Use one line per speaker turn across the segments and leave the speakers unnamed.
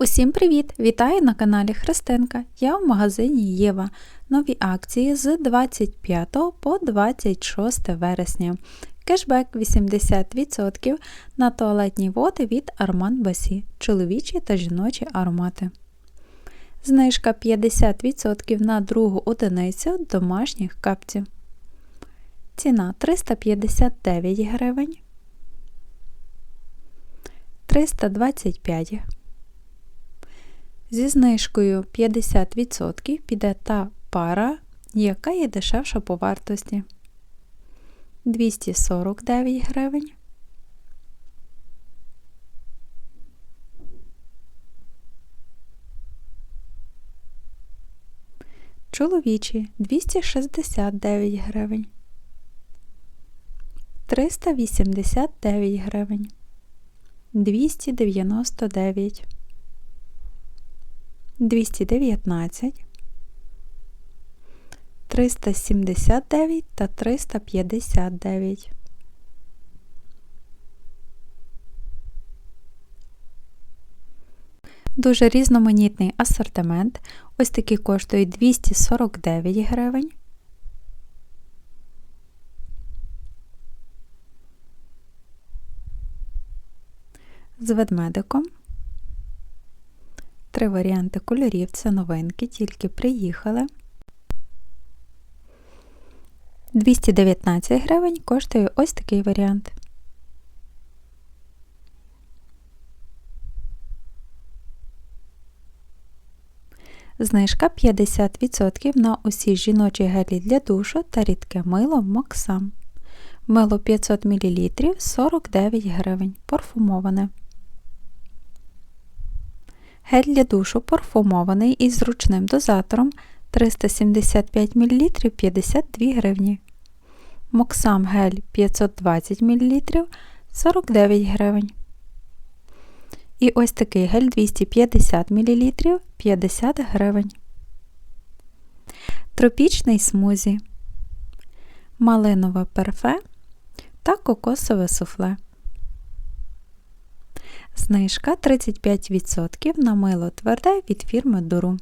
Усім привіт! Вітаю на каналі Христинка. Я в магазині Єва. Нові акції з 25 по 26 вересня. Кешбек 80% на туалетні води від Armand Басі, чоловічі та жіночі аромати. Знижка 50% на другу одиницю домашніх капців. Ціна 359 гривень. 325 гривень. Зі знижкою 50% піде та пара, яка є дешевша по вартості 249 гривень. Чоловічі 269 гривень. 389 гривень. 299 219, 379 та 359. Дуже різноманітний асортимент. Ось такі коштують 249 гривень. З ведмедиком Три варіанти кольорів це новинки, тільки приїхали. 219 гривень коштує ось такий варіант. Знижка 50% на усі жіночі гелі для душу та рідке мило Максам. Мило 500 мл 49 гривень. Парфумоване. Гель для душу парфумований із зручним дозатором 375 мл 52 гривні. Моксам гель 520 мл 49 гривень. І ось такий гель 250 мл 50 гривень. Тропічний смузі, малинове перфе та кокосове суфле. Знижка 35% на мило тверде від фірми Дуру.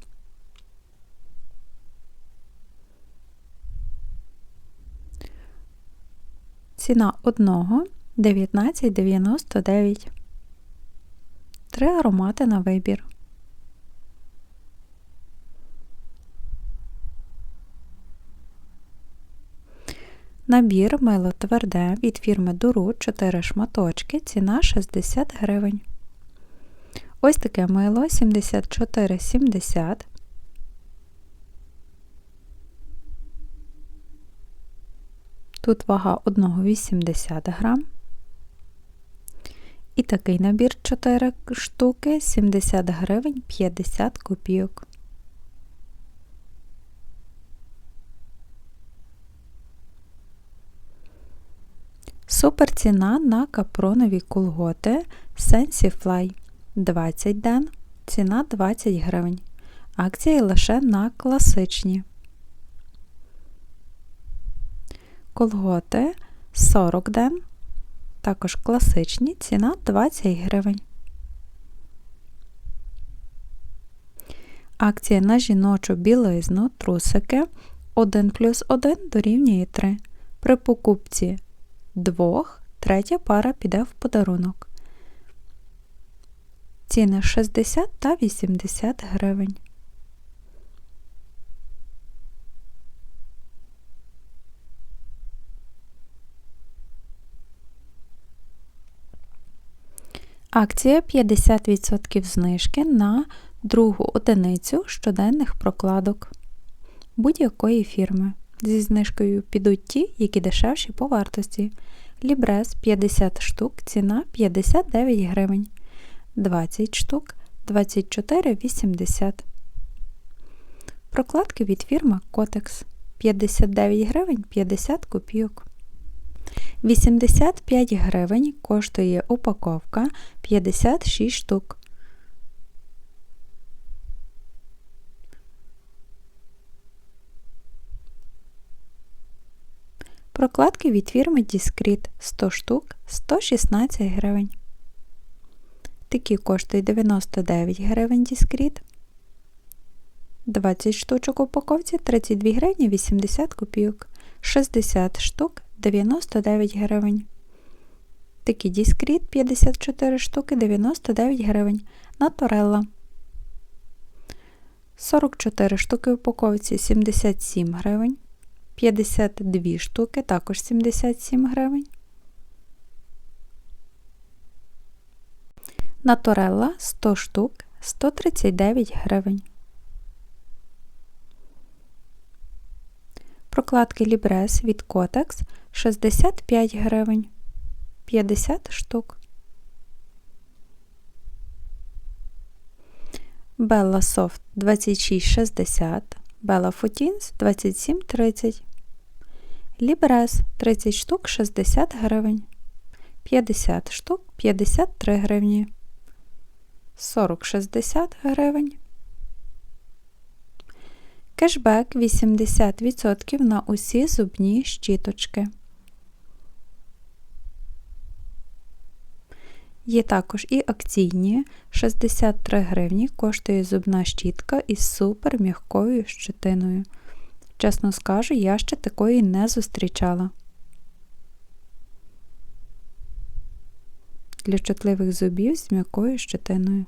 Ціна одного 19,99. Три аромати на вибір. Набір мило тверде від фірми Дуру 4 шматочки, ціна 60 гривень. Ось таке мило 74,70. Тут вага 1,80 грам. І такий набір 4 штуки 70 гривень 50 копійок. Супер ціна на капронові колготи Sensifly 20 ден, ціна 20 гривень. Акції лише на класичні. Колготи 40 ден, також класичні, ціна 20 гривень. Акція на жіночу білизну трусики 1 плюс 1 дорівнює 3. При покупці двох, третя пара піде в подарунок. Ціни 60 та 80 гривень. Акція 50% знижки на другу одиницю щоденних прокладок будь-якої фірми. Зі знижкою підуть ті, які дешевші по вартості. Лібрес 50 штук, ціна 59 гривень. 20 штук 24,80. Прокладки від фірми Котекс 59 гривень 50 копійок. 85 гривень коштує упаковка 56 штук. Прокладки від фірми Discreet 100 штук 116 гривень. Такі коштують 99 гривень дискріт. 20 штучок упаковці 32 гривні 80 копійок. 60 штук 99 гривень. Такі дискріт 54 штуки 99 гривень. Наторелла 44 штуки упаковці 77 гривень. 52 штуки також 77 гривень. Наторелла 100 штук 139 гривень. Прокладки Лібрес від Kotex 65 гривень 50 штук. Bella Soft 26,60, Bella Footins 27,30. Лібрес 30 штук 60 гривень. 50 штук 53 гривні. 40-60 гривень. Кешбек 80% на усі зубні щіточки. Є також і акційні 63 гривні коштує зубна щітка із супер м'якою щетиною. Чесно скажу, я ще такої не зустрічала. Для чутливих зубів з м'якою щетиною.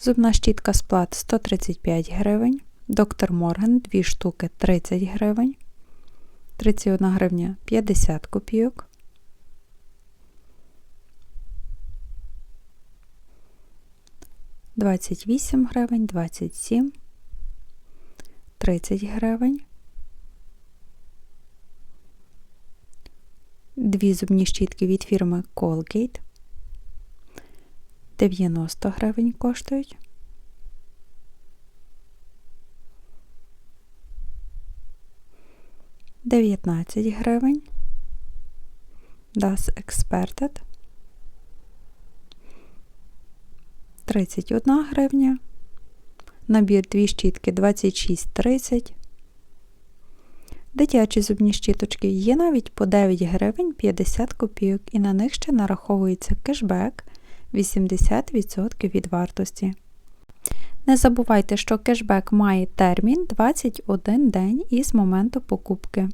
Зубна щітка сплат 135 гривень. Доктор Морген 2 штуки 30 гривень. 31 гривня 50 копійок. Двадцять вісім гривень, двадцять сім, тридцять гривень. Дві зубні щітки від фірми Colgate 90 гривень коштують. Дев'ятнадцять гривень. Das Experted. 31 гривня. Набір дві щітки 26,30. Дитячі зубні щіточки є навіть по 9 гривень 50 копійок і на них ще нараховується кешбек 80% від вартості. Не забувайте, що кешбек має термін 21 день із моменту покупки.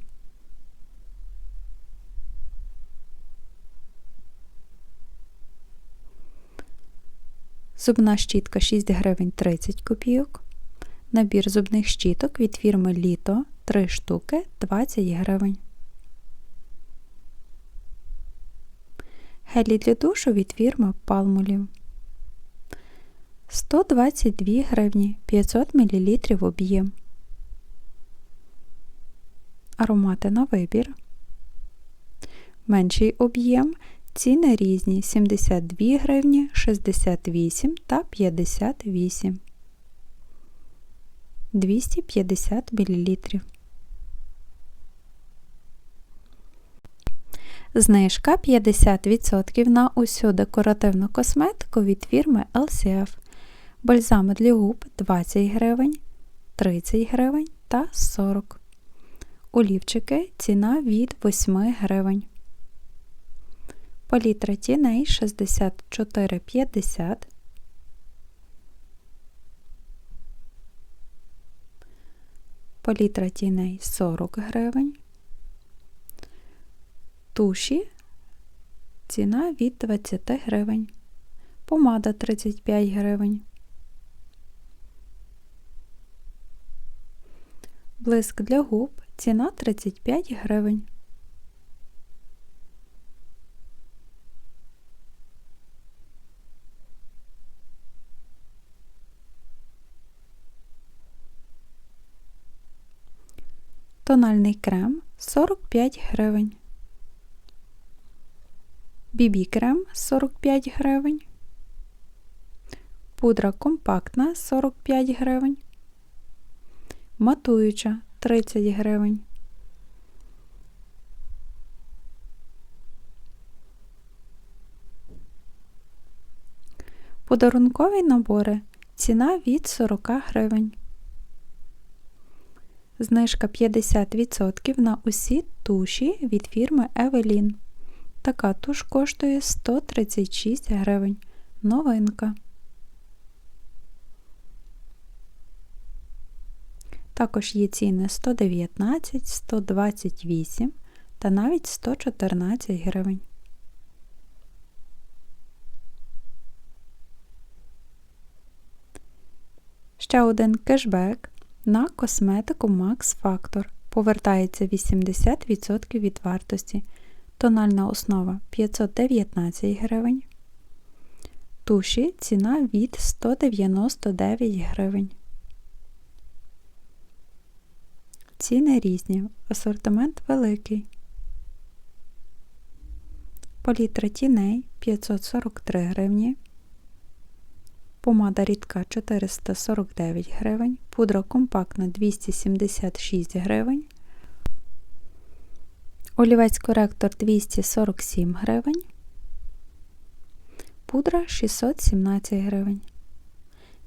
Зубна щітка 6 гривень 30 копійок. Набір зубних щіток від фірми Літо 3 штуки 20 гривень. Гелі для душу від фірми Palmolive 122 гривні 500 мл об'єм. Аромати на вибір. Менший об'єм. Ціни різні 72 гривні, 68 та 58. 250 мл. Знижка 50% на усю декоративну косметику від фірми LCF. Бальзами для губ 20 гривень, 30 гривень та 40 Олівчики ціна від 8 гривень. Палітра тіней 64,50. Палітра тіней 40 гривень туші ціна від 20 гривень, помада 35 гривень. Блиск для губ ціна 35 гривень. Тональний крем 45 гривень. Бібі крем 45 гривень. Пудра компактна 45 гривень. Матуюча 30 гривень. Подарункові набори. Ціна від 40 гривень. Знижка 50% на усі туші від фірми Evelyn. Така туш коштує 136 гривень. Новинка. Також є ціни 119, 128 та навіть 114 гривень. Ще один кешбек на косметику Max Factor. Повертається 80% від вартості. Тональна основа 519 гривень. Туші ціна від 199 гривень. Ціни різні, асортимент великий. Палітра тіней 543 гривні. Помада рідка 449 гривень, пудра компактна 276 гривень, олівець коректор 247 гривень, пудра 617 гривень.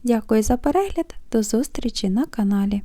Дякую за перегляд, до зустрічі на каналі.